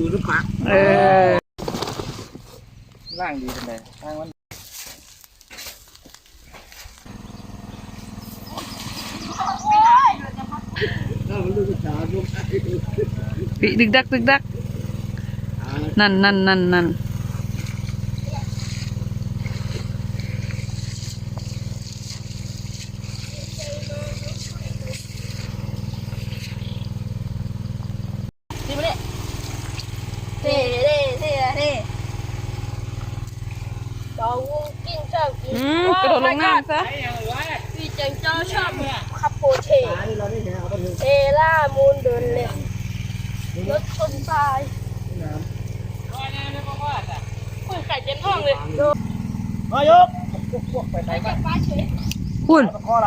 ดูรูปปากเออร่างดีเป็นไงร่างมันปิดึกดักดึกดักนั่นนั่นนั่นนั่น เท่เท่เท่เท่เรากินชอบกินอืมกระโดดลงน้ำซะพี่เจงเจ้าชอบขับโปเทเทล่ามูนเดินเลยรถชนตายคุยไก่เจนห้องเลยมายกพวกไปไหนกันคุณข้อะไร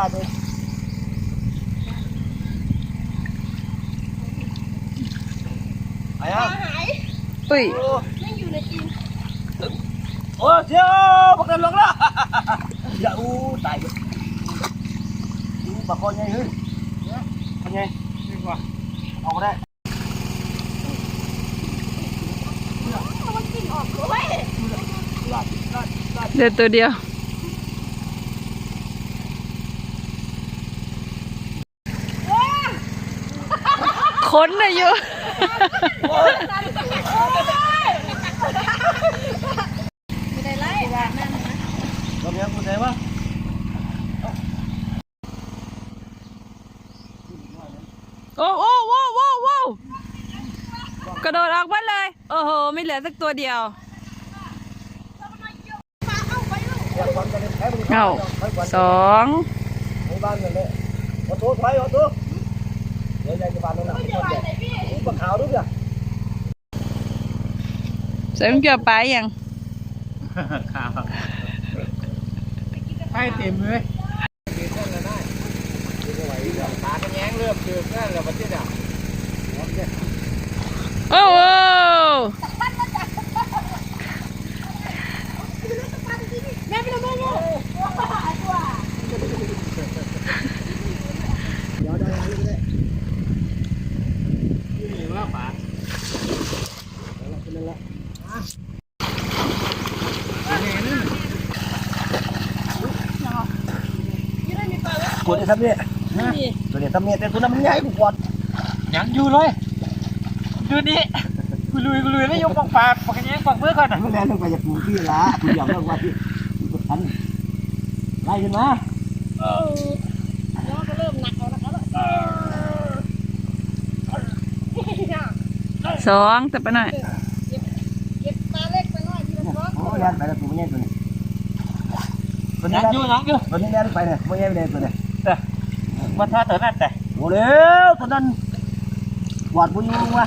อะ ba hải ปุ้ย nó อยู่ในจีนโอ้เจ้าประกันลงแล้วอย่าอู้ตายอู้ปากคอใหญ่เฮ้ยเป็นไงดีกว่าเอาก็ได้มันกินออกด้วยเดือตัวเดียวขนน่ะอยู่ ไม่ได้ไล่แบบนั้นนะเราเนี้ยคุณใจว่าโอ้โอ้โว้โว้โว้กระโดดออกมาเลย โอ้โห ไม่เหลือสักตัวเดียวอยากฟังกันเลยแค่มึงเอาสองในบ้านนั่นแหละขอโทษไว้ขอโทษเดี๋ยวใจจะบ้านนั่นแหละอู้ปากขาวด้วยอะ ใส่มันเกี่ยวไปยังขาวให้เต็มเลยตากระแยงเริ่มเดือดนั่นแหละประเทศอะ โอ้โห แม่ไปทำไมเนี่ย เดี๋ยวได้ยังไม่ได้นี่ว่าป่าแล้วเป็นแล้ว ตัวนี้ทำเนี่ยตัวนี้ทำเนี่ยแต่ตัวนั้นมันใหญ่กว่ายังอยู่เลยอยู่นี่กูลุยกูลุยแล้วยกปองปลาปากกันยังปากเมื่อก่อนอะมันแรงลงไปจากปูที่ละคุณยอมรับว่าที่คุณทันไล่ขึ้นมา nó có ริ่มหนักแล้วนะครับสองแต่ไปหน่อยเก็บตาเล็กไปหน่อยที่มันร้อนโอ้ยแรงไปแล้วตัวมันใหญ่ตัวนี้ตัวนี้ยังอยู่ยังอยู่ตัวนี้แรงไปเนี่ยมันใหญ่ไปเลยตัวนี้ มาท่าเถิดนั่นแต่โอ้เร็วตัวนั้นหวาดบุญยุงวะ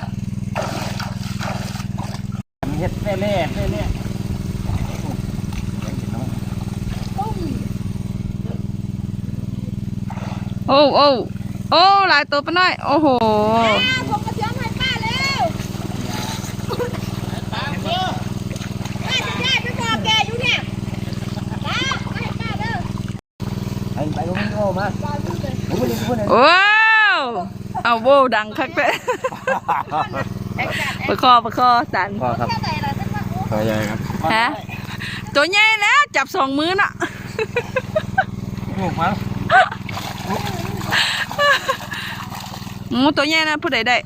เฮ็ดเล่เล่เล่โอ้โอ้โอ้หลายตัวไปหน่อย โอ้โหผมกระเทียมให้ป้าเร็วป้าจะได้ไปบอกแกอยู่เนี่ยป้าให้ป้าเร็ว ไปไปตรงนี้ โอ้มาป้าพูดเลยผมไม่ได้พูดเลยว้าวเอาโว้ดังคักเลยประคอประคอสันก็ครับแค่ไหนล่ะท่านว่าโอ้ขอใหญ่ครับฮะตัวใหญ่แล้วจับสองมือน่ะถูกมั้งงูตัวใหญ่นะผู้ใดได้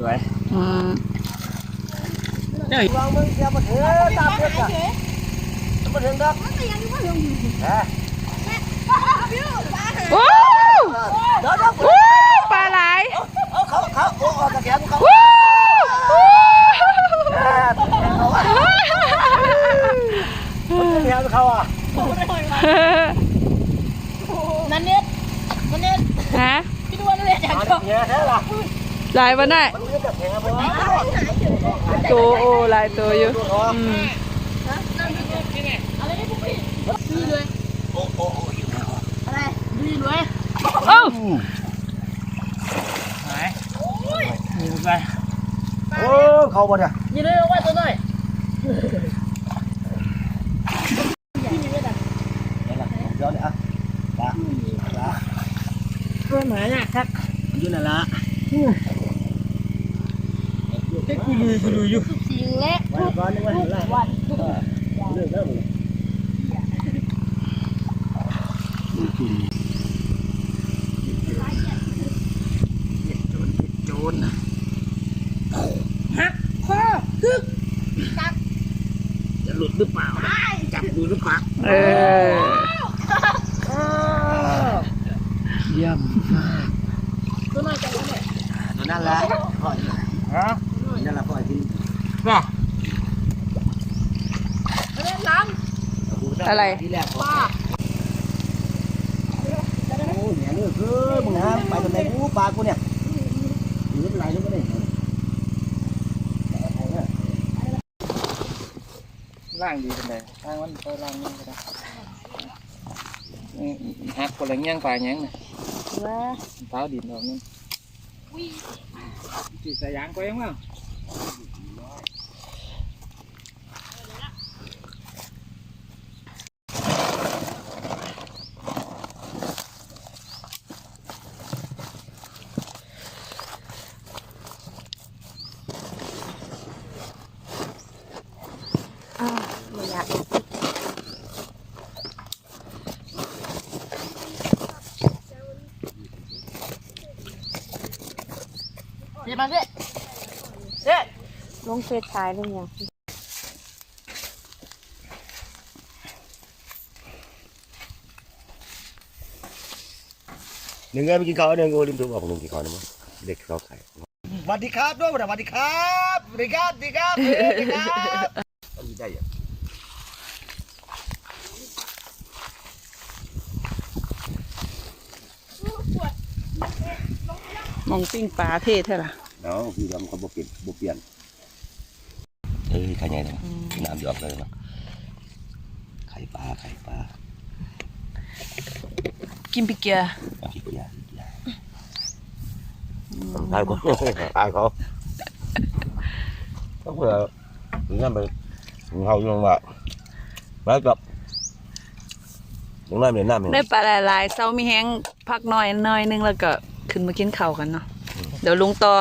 รวยอืมวางมึงเสียมาเถอะตามเถอะจ้ะมาถึงครับมันก็ยังอยู่ว่าลงอยู่ฮะพี่ป้า โอ้เทียวเดี๋ยวโอ้ปลาไหลเอาเขาเขาโอ้ออกจากแขนเขาแขนเขาอะนั่นเนี่ยนั่นเนี่ยฮะพี่ดูว่านั่นเนี่ยอยากชอบแขนแท้ล่ะหลายวันได้มันตัวโอ้หลายตัวอยู่อืมอะไรนี่พวกพี่ดูเลยโอ้โอ้ อะไรดูเลยโอ้ไหนมีไปโอ้เขาบ่เนี่ยยืนเลยว่าตัวหน่อยเดี๋ยวเนี่ยอะปลาปลาตัวหมาหนักครับอยู่นั่นละกูลุยกูลุยอยู่สิ่งเล็กวันก่อนนึกว่าเห็นแล้ววันเลิกแล้วมึง โจรนะ จะหลุดหรือเปล่า จับดูหรือเปล่าเออเยี่ยมตัวน้อยจังเลยตัวนั่นแหละพ่อยฮะนั่นแหละพ่อยที่น่ะไม่ได้ล้างอะไรที่แรกป้าโอ้เนี่ยนี่คือมึงนะไปตรงไหนกูปลากูเนี่ยหรืออะไรลูกก็ได้ ล่างดีเป็นไงล่างมันไปล่างนี่ก็ได้อืมหักคนละเงี้ยงปลาเงี้ยงน่ะว่าเท้าดินออกนี่จีสายางไปยังมั้ง พี่มาสิลงเฟซท้ายเลยเนี่ยหนึ่งเงินไปกินข้าวหนึ่งกูริมตัวบอกหนึ่งกินข้าวนะมั้งเด็กเขาขายสวัสดีครับด้วยสวัสดีครับสวัสดีครับสวัสดีครับสวัสดีครับได้ยัง มองปิ้งปลาเท่เท่าล่ะเนาะพี่ทำเขาบ่เปลี่ยนบ่เปลี่ยนเอ้ยไข่ใหญ่เลยน้ำหยอกเลยเนาะไข่ปลาไข่ปลากินปิเกียน้ำพริกยาพริกยาตายเขาตายเขาต้องเผื่อถึงนั่นไปถึงเขาอยู่ว่าแล้วกับตรงนั้นเป็นน้ำเป็นได้ปลาหลายๆเซามีแห้งพักหน่อยหน่อยนึงแล้วก็ ขึ้นมากินข้าวกันเนาะเดี๋ยวลุงต่อ